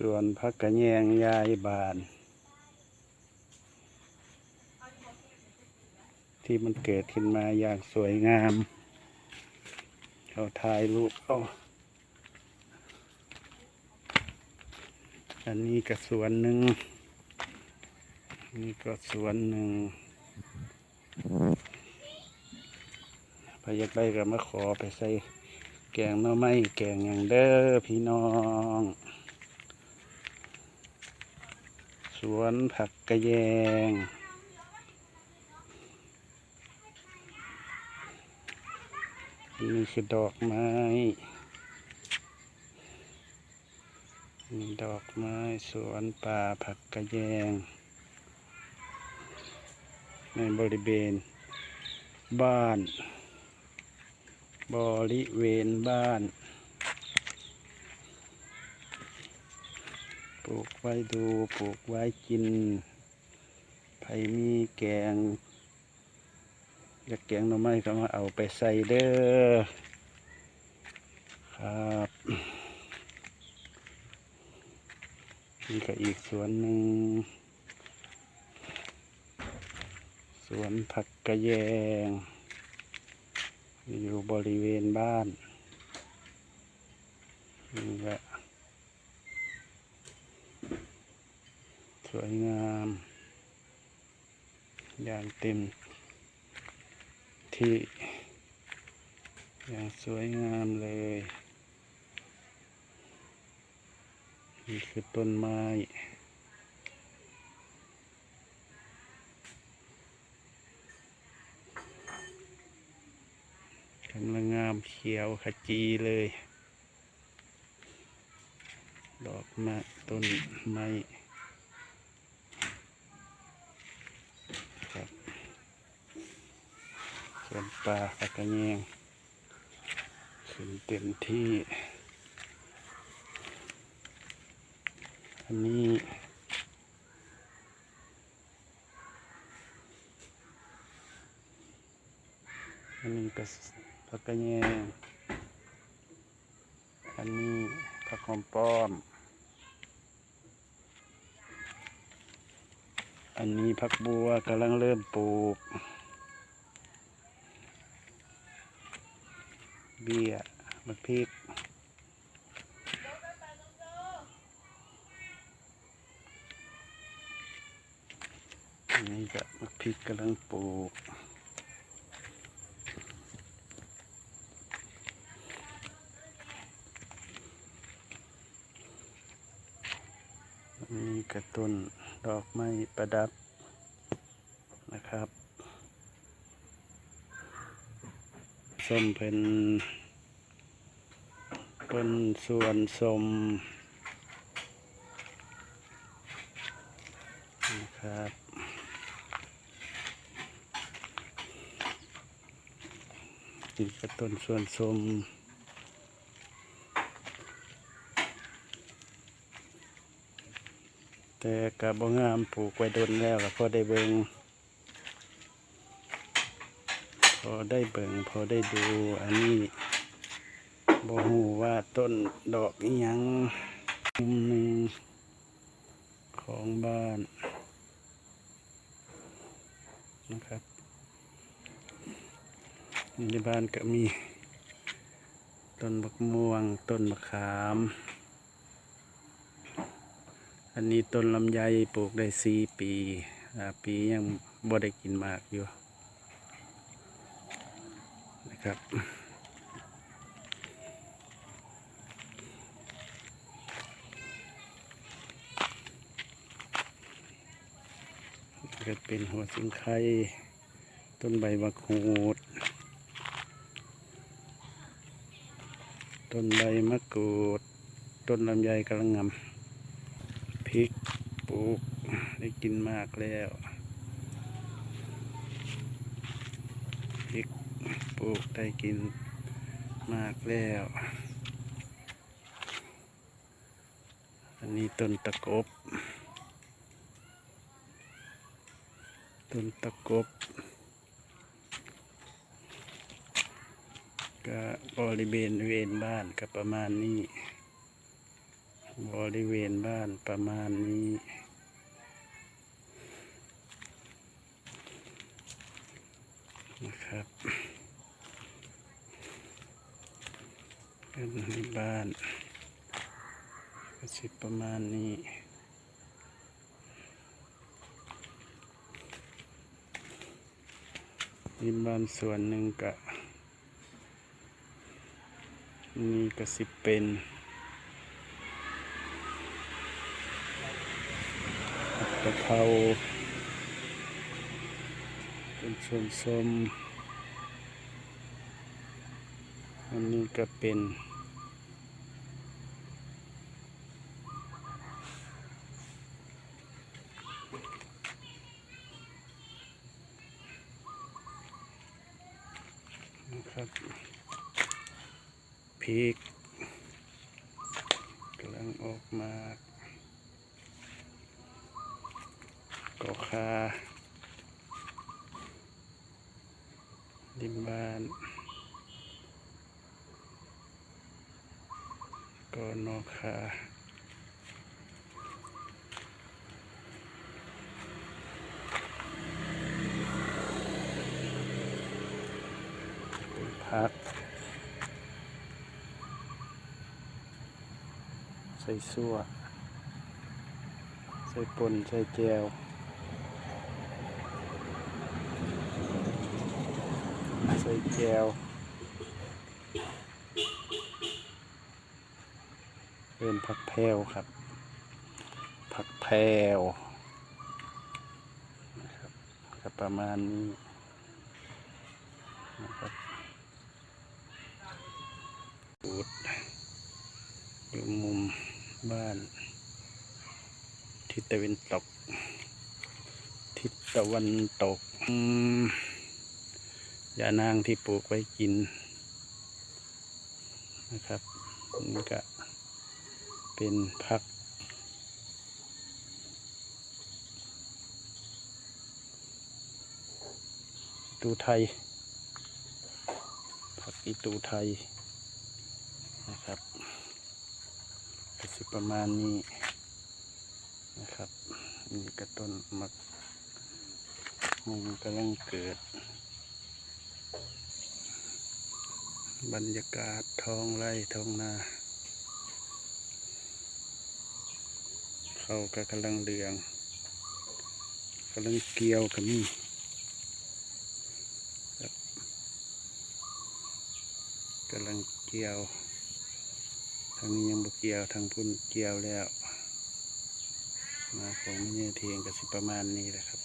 ส่วนพักกระแยงยายบาน ที่มันเกิดขึ้นมาอย่างสวยงาม เขาถ่ายรูปเอาอันนี้ก็สวนหนึ่งนี่ก็สวนหนึ่งพยากได้ก็มาขอไปใส่แกงหน่อไม้แกงอย่างเด้อพี่น้อง ส วนผักกระแยง นี่คือดอกไม้มีดอกไม้สวนป่าผักกระแยง ในบริเวณบ้าน บริเวณบ้าน ปลูกไว้ดูปลูกไว้กินไผมีแกง อยากแกงหน่อไม้ก็มาเอาไปใส่เด้อครับนี่ก็อีกสวนหนึ่งสวนผักกระแยง อยู่บริเวณบ้านนี่แหละ วยงาม อย่างเต็มที่ อย่างสวยงามเลย นี่คือต้นไม้กำลังงามเขียวขจีเลย ดอกไม้ต้นไม้ครับ ส่วนปลาปักกระแยงขึ้นเต็มที่ อันนี้อันนี้ก็ผักกระแยงอันนี้ผักหอมป้อม อันนี้ผักบัวกำลังเริ่มปลูก เบี้ยมะพริกนนี้ก็มะพริกกำลังปลูกอันนี้กระต้นดอกไม้ประดับนะครับส้มเป็น เป็นส่วนสมนะครับนี่ก็ต้นส่วนสมแต่กับ่งามปลูกไว้ดนแล้วก็พอได้เบิงพอได้เบิ่งพอได้ดูอันนี้ บ่ฮู้ว่าต้นดอกอีหยังมุมหนึ่งของบ้านนะครับในบ้านก็มี ต้นบักม่วง ต้นมะขาม อันนี้ต้นลำไยปลูกได้สี่ปีปียังบ่ได้กินมากอยู่นะครับ ก็เป็นหัวสิงไข่ต้นใบมะขูด ต้นใบมะกรูด ต้นลำไยกำลังงำพริกปลูกได้กินมากแล้วพริกปลูกได้กินมากแล้ว อันนี้ต้นตะกบ ต้นตะกบก็บริเวณเวนบ้านก็ประมาณนี้ บริเวณบ้านประมาณนี้นะครับเป็นในบ้านก็สิประมาณนี้ มีบ้านส่วนหนึ่งกะนี่ก็สิเป็นกะเพราเป็นส่วนส้มอันนี้ก็เป็น ครับพริกกำลังออกมาก็คาดินบ้านก็นอกคาเป็น พัก ใส่ซั่ว ใส่ป่นใส่แจวใส่แจวเป็นผักแพรวครับ ผักแพรวนะครับก็ประมาณนี้นะครับ ปูดอยู่มุมบ้าน ทิศตะวันตก ทิศตะวันตกยานางที่ปลูกไว้กิน นะครับนี่ก็เป็นผักตูไทย ผักอีตูไทย นะครับก็สิประมาณนี้นะครับนี่ก็ต้นมักมุงกำลังเกิด บรรยากาศท้องไร่ท้องนาเขาก็กำลังเดืองกำลังเกี่ยวกับนี่กำลังเกี่ยวางนี้ยังบกเกี่ยวทางพุ่นเกี่ยวแล้ว มาของไม่เยเทียงกับสิประมาณนี้แหละครับ